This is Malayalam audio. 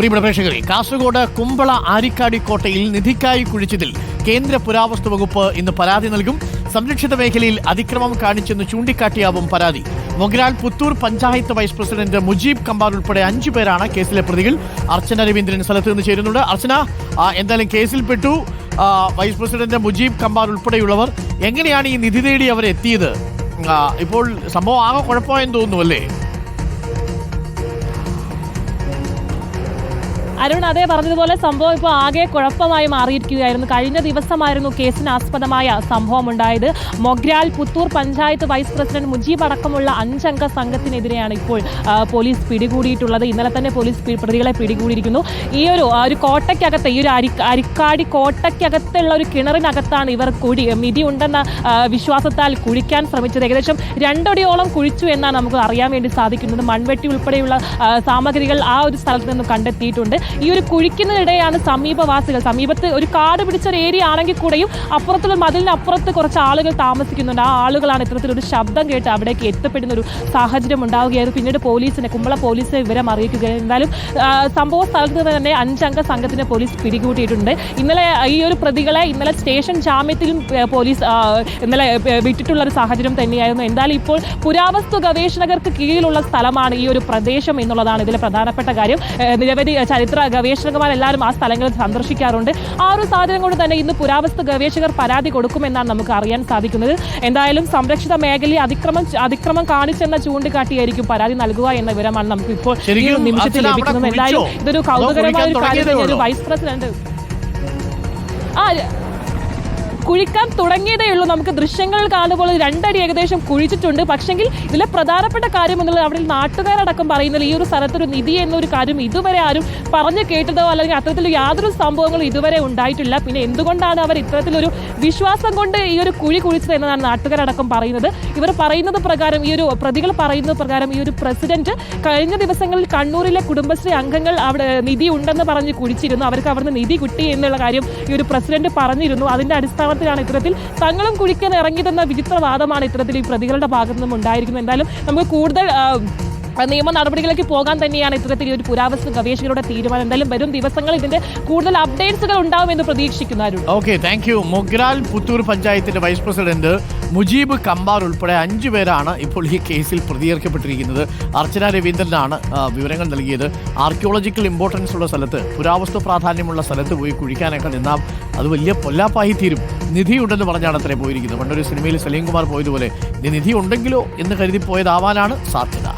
പ്രിയപ്പെട്ട പ്രേക്ഷകരെ കാസർഗോഡ് കുമ്പള ആരിക്കാടി കോട്ടയിൽ നിധിക്കായി കുഴിച്ചതിൽ കേന്ദ്ര പുരാവസ്തു വകുപ്പ് ഇന്ന് പരാതി നൽകും. സംരക്ഷിത മേഖലയിൽ അതിക്രമം കാണിച്ചെന്ന് ചൂണ്ടിക്കാട്ടിയാവും പരാതി. മൊഗ്രാൽ പുത്തൂർ പഞ്ചായത്ത് വൈസ് പ്രസിഡന്റ് മുജീബ് കമ്പാർ ഉൾപ്പെടെ അഞ്ചു പേരാണ് കേസിലെ പ്രതികൾ. അർച്ചന രവീന്ദ്രൻ സ്ഥലത്ത് നിന്ന് ചേരുന്നുണ്ട്. അർച്ചന എന്തായാലും കേസിൽപ്പെട്ടു പെട്ടു. വൈസ് പ്രസിഡന്റ് മുജീബ് കമ്പാർ ഉൾപ്പെടെയുള്ളവർ എങ്ങനെയാണ് ഈ നിധി തേടി അവരെത്തിയത്? ഇപ്പോൾ സംഭവം ആകെ കുഴപ്പമായെന്ന് തോന്നുന്നു അല്ലേ? അരുൺ അതേ പറഞ്ഞതുപോലെ സംഭവം ഇപ്പോൾ ആകെ കുഴപ്പമായി മാറിയിരിക്കുകയായിരുന്നു. കഴിഞ്ഞ ദിവസമായിരുന്നു കേസിനാസ്പദമായ സംഭവം ഉണ്ടായത്. മൊഗ്രാൽ പുത്തൂർ പഞ്ചായത്ത് വൈസ് പ്രസിഡന്റ് മുജീബ് അടക്കമുള്ള അഞ്ചംഗ സംഘത്തിനെതിരെയാണ് ഇപ്പോൾ പോലീസ് പിടികൂടിയിട്ടുള്ളത്. ഇന്നലെ തന്നെ പോലീസ് പ്രതികളെ പിടികൂടിയിരിക്കുന്നു. ഈ ഒരു ഒരു കോട്ടയ്ക്കകത്ത് ഈ ഒരു അരി അരിക്കാടി കോട്ടയ്ക്കകത്തുള്ള ഒരു കിണറിനകത്താണ് ഇവർ കുഴി മിതി ഉണ്ടെന്ന വിശ്വാസത്താൽ കുഴിക്കാൻ ശ്രമിച്ചത്. ഏകദേശം രണ്ടടിയോളം കുഴിച്ചു എന്നാണ് നമുക്ക് അറിയാൻ വേണ്ടി സാധിക്കുന്നത്. മൺവെട്ടി ഉൾപ്പെടെയുള്ള സാമഗ്രികൾ ആ ഒരു സ്ഥലത്ത് നിന്ന് കണ്ടെത്തിയിട്ടുണ്ട്. ഈ ഒരു കുഴിക്കുന്നതിനിടെയാണ് സമീപവാസികൾ. സമീപത്ത് ഒരു കാട് പിടിച്ച ഒരു ഏരിയ ആണെങ്കിൽ കൂടെയും അപ്പുറത്തുള്ള മതിലിനപ്പുറത്ത് കുറച്ച് ആളുകൾ താമസിക്കുന്നുണ്ട്. ആ ആളുകളാണ് ഇത്തരത്തിലൊരു ശബ്ദം കേട്ട് അവിടേക്ക് എത്തപ്പെടുന്ന ഒരു സാഹചര്യം ഉണ്ടാവുകയായിരുന്നു. പിന്നീട് പോലീസിനെ കുമ്പള പോലീസിനെ വിവരം അറിയിക്കുകയായിരുന്നു എന്തായാലും ആ, സംഭവ സ്ഥലത്ത് തന്നെ അഞ്ചംഗ സംഘത്തിനെ പോലീസ് പിടികൂട്ടിയിട്ടുണ്ട്. ഇന്നലെ ഈ ഒരു പ്രതികളെ ഇന്നലെ സ്റ്റേഷൻ ജാമ്യത്തിലും പോലീസ് ഇന്നലെ വിട്ടിട്ടുള്ള ഒരു സാഹചര്യം തന്നെയായിരുന്നു. എന്തായാലും ഇപ്പോൾ പുരാവസ്തു ഗവേഷകർക്ക് കീഴിലുള്ള സ്ഥലമാണ് ഈ ഒരു പ്രദേശം എന്നുള്ളതാണ് ഇതിലെ പ്രധാനപ്പെട്ട കാര്യം. നിരവധി ചരിത്ര ഗവേഷകന്മാരെല്ലാവരും ആ സ്ഥലങ്ങളിൽ സന്ദർശിക്കാറുണ്ട്. ആ ഒരു സാഹചര്യം കൊണ്ട് തന്നെ ഇന്ന് പുരാവസ്തു ഗവേഷകർ പരാതി കൊടുക്കുമെന്നാണ് നമുക്ക് അറിയാൻ സാധിക്കുന്നത്. എന്തായാലും സംരക്ഷിത മേഖലയിൽ അതിക്രമം അതിക്രമം കാണിച്ചെന്ന ചൂണ്ടിക്കാട്ടിയായിരിക്കും പരാതി നൽകുക എന്ന വിവരമാണ് നമുക്ക് ഇപ്പോൾ ഈ നിമിഷത്തിൽ ലഭിക്കുന്നത്. എന്തായാലും ഇതൊരു കൗതുകരമായ ഒരു കാര്യം. തന്നെയാണ് വൈസ് പ്രസിഡന്റ് ആ കുഴിക്കാൻ തുടങ്ങിയതേ ഉള്ളൂ. നമുക്ക് ദൃശ്യങ്ങൾ കാണുമ്പോൾ രണ്ടടി ഏകദേശം കുഴിച്ചിട്ടുണ്ട്. പക്ഷെങ്കിൽ ഇതിലെ പ്രധാനപ്പെട്ട കാര്യം എന്നുള്ളത് അവിടെ നാട്ടുകാരടക്കം പറയുന്നത് ഈ ഒരു സ്ഥലത്തൊരു നിധി എന്നൊരു കാര്യം ഇതുവരെ ആരും പറഞ്ഞു കേട്ടതോ അല്ലെങ്കിൽ അത്തരത്തിൽ യാതൊരു സംഭവങ്ങളും ഇതുവരെ ഉണ്ടായിട്ടില്ല. പിന്നെ എന്തുകൊണ്ടാണ് അവർ ഇത്തരത്തിലൊരു വിശ്വാസം കൊണ്ട് ഈ ഒരു കുഴി കുഴിച്ചത് എന്നതാണ് നാട്ടുകാരടക്കം പറയുന്നത്. ഇവർ പറയുന്നത് പ്രകാരം ഈ ഒരു പ്രതികൾ പറയുന്നത് പ്രകാരം ഈ ഒരു പ്രസിഡന്റ് കഴിഞ്ഞ ദിവസങ്ങളിൽ കണ്ണൂരിലെ കുടുംബശ്രീ അംഗങ്ങൾ അവിടെ നിധി ഉണ്ടെന്ന് പറഞ്ഞ് കുഴിച്ചിരുന്നു. അവർക്ക് അവിടുന്ന് നിധി കിട്ടി എന്നുള്ള കാര്യം ഈ ഒരു പ്രസിഡന്റ് പറഞ്ഞിരുന്നു. അതിന്റെ അടിസ്ഥാനത്തിലാണ് ഇത്തരത്തിൽ തങ്ങളും കുഴിക്കാൻ ഇറങ്ങിയതെന്ന വിചിത്രവാദമാണ് ഇത്തരത്തിൽ ഈ പ്രതികളുടെ ഭാഗത്തു നിന്നും ഉണ്ടായിരിക്കുന്നത്. എന്തായാലും നമുക്ക് കൂടുതൽ നിയമ നടപടികളിലേക്ക് പോകാൻ തന്നെയാണ് ഇത്തരത്തിൽ ഈ ഒരു പുരാവസ്തു ഗവേഷകരുടെ തീരുമാനം. എന്തായാലും വരും ദിവസങ്ങൾ ഇതിന്റെ കൂടുതൽ അപ്ഡേറ്റ്സുകൾ ഉണ്ടാവുമെന്ന് പ്രതീക്ഷിക്കുന്നു okay thank you Mogral Puthur പഞ്ചായത്തിന്റെ വൈസ് പ്രസിഡന്റ് മുജീബ് കമ്പാർ ഉൾപ്പെടെ അഞ്ചു പേരാണ് ഇപ്പോൾ ഈ കേസിൽ പ്രതികരിക്കപ്പെട്ടിരിക്കുന്നത് അർച്ചന രവീന്ദ്രനാണ് വിവരങ്ങൾ നൽകിയത്. ആർക്കിയോളജിക്കൽ ഇമ്പോർട്ടൻസ് ഉള്ള സ്ഥലത്ത് പുരാവസ്തു പ്രാധാന്യമുള്ള സ്ഥലത്ത് പോയി കുഴിക്കാനൊക്കെ നിന്നാൽ അത് വലിയ പൊല്ലാപ്പായി തീരും. നിധിയുണ്ടെന്ന് പറഞ്ഞാണ് അത്രേ പോയിരിക്കുന്നത്. പണ്ടൊരു സിനിമയിൽ സലീം കുമാർ പോയതുപോലെ നിധി ഉണ്ടെങ്കിലോ എന്ന് കരുതി പോയതാവാനാണ് സാധ്യത.